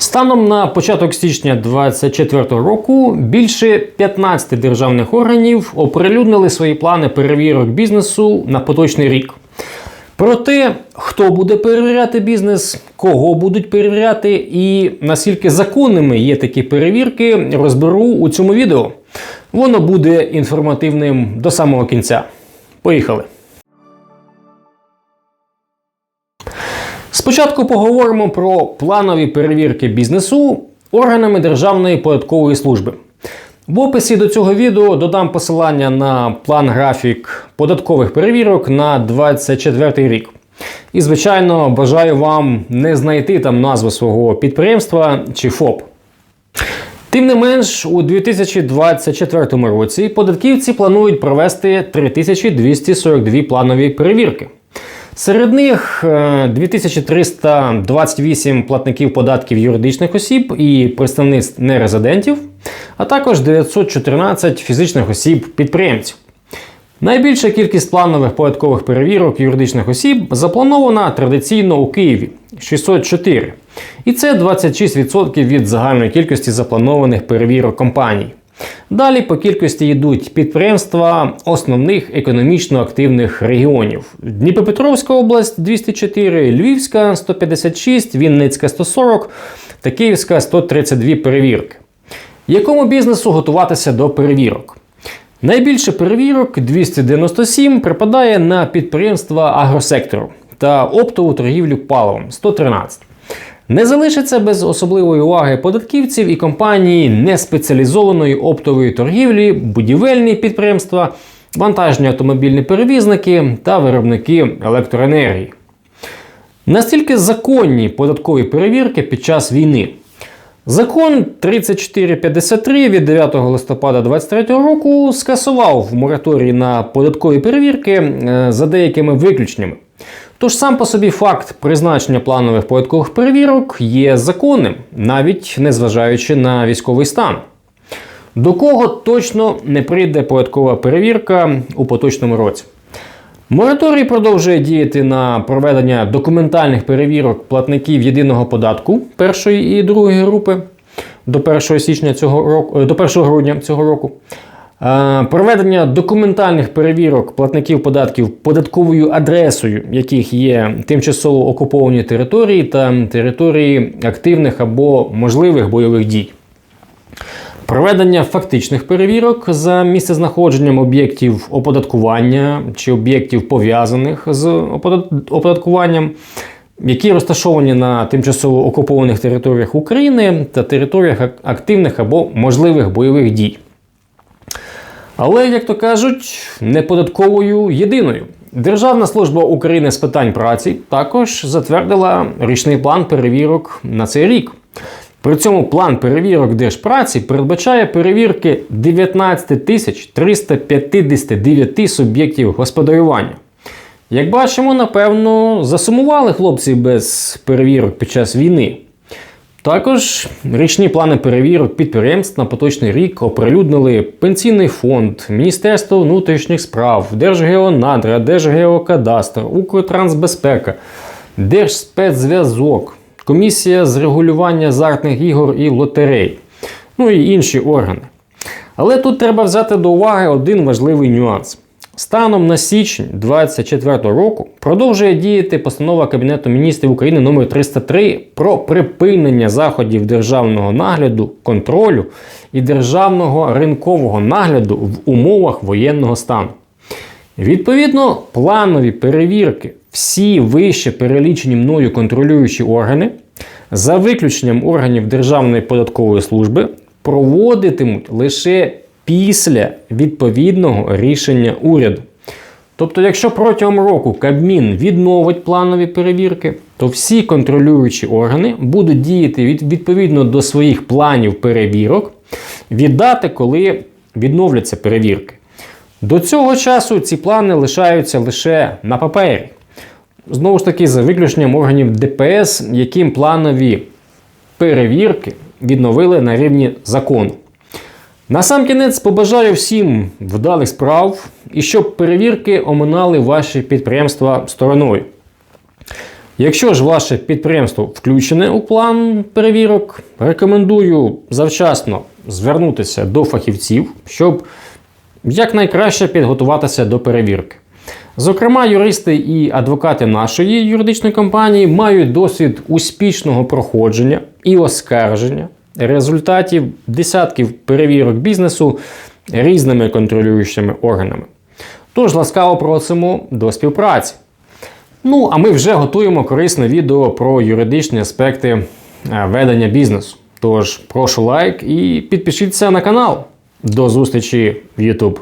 Станом на початок січня 2024 року більше 15 державних органів оприлюднили свої плани перевірок бізнесу на поточний рік. Про те, хто буде перевіряти бізнес, кого будуть перевіряти і наскільки законними є такі перевірки, розберу у цьому відео. Воно буде інформативним до самого кінця. Поїхали! Спочатку поговоримо про планові перевірки бізнесу органами Державної податкової служби. В описі до цього відео додам посилання на план графік податкових перевірок на 2024 рік. І, звичайно, бажаю вам не знайти там назву свого підприємства чи ФОП. Тим не менш, у 2024 році податківці планують провести 3242 планові перевірки. Серед них е, 2328 платників податків юридичних осіб і представництв нерезидентів, а також 914 фізичних осіб-підприємців. Найбільша кількість планових податкових перевірок юридичних осіб запланована традиційно у Києві 604. І це 26% від загальної кількості запланованих перевірок компаній. Далі по кількості йдуть підприємства основних економічно активних регіонів: Дніпропетровська область 204, Львівська 156, Вінницька 140 та Київська 132 перевірки. Якому бізнесу готуватися до перевірок? Найбільше перевірок 297 припадає на підприємства агросектору та оптову торгівлю паливом 113. Не залишиться без особливої уваги податківців і компанії неспеціалізованої оптової торгівлі, будівельні підприємства, вантажні автомобільні перевізники та виробники електроенергії. Настільки законні податкові перевірки під час війни. Закон 3453 від 9 листопада 2023 року скасував мораторій на податкові перевірки е, за деякими виключеннями. Тож сам по собі факт призначення планових податкових перевірок є законним, навіть незважаючи на військовий стан. До кого точно не прийде податкова перевірка у поточному році? Мораторій продовжує діяти на проведення документальних перевірок платників єдиного податку першої і другої групи до 1 січня цього року, до 1 грудня цього року. Проведення документальних перевірок платників податків податковою адресою, яких є тимчасово окуповані території та території активних або можливих бойових дій. Проведення фактичних перевірок за місцезнаходженням об'єктів оподаткування чи об'єктів пов'язаних з оподаткуванням, які розташовані на тимчасово окупованих територіях України та територіях активних або можливих бойових дій. Але, як то кажуть, не податковою єдиною. Державна служба України з питань праці також затвердила річний план перевірок на цей рік. При цьому план перевірок держпраці передбачає перевірки 19 тисяч 359 суб'єктів господарювання. Як бачимо, напевно, засумували хлопці без перевірок під час війни. Також річні плани перевірок підприємств на поточний рік оприлюднили Пенсійний фонд, Міністерство внутрішніх справ, Держгеонадра, Держгеокадастр, Укртрансбезпека, Держспецзв'язок, Комісія з регулювання азартних ігор і лотерей, ну і інші органи. Але тут треба взяти до уваги один важливий нюанс. Станом на січень 2024 року продовжує діяти постанова Кабінету міністрів України номер 303 про припинення заходів державного нагляду, контролю і державного ринкового нагляду в умовах воєнного стану. Відповідно, планові перевірки всі вище перелічені мною контролюючі органи, за виключенням органів Державної податкової служби, проводитимуть лише після відповідного рішення уряду. Тобто, якщо протягом року Кабмін відновить планові перевірки, то всі контролюючі органи будуть діяти відповідно до своїх планів перевірок від дати, коли відновляться перевірки. До цього часу ці плани лишаються лише на папері. Знову ж таки, за виключенням органів ДПС, яким планові перевірки відновили на рівні закону. На сам кінець побажаю всім вдалих справ і щоб перевірки оминали ваші підприємства стороною. Якщо ж ваше підприємство включене у план перевірок, рекомендую завчасно звернутися до фахівців, щоб якнайкраще підготуватися до перевірки. Зокрема, юристи і адвокати нашої юридичної компанії мають досвід успішного проходження і оскарження результатів десятків перевірок бізнесу різними контролюючими органами. Тож ласкаво просимо до співпраці. Ну, а ми вже готуємо корисне відео про юридичні аспекти е, ведення бізнесу. Тож прошу лайк і підпишіться на канал. До зустрічі в YouTube.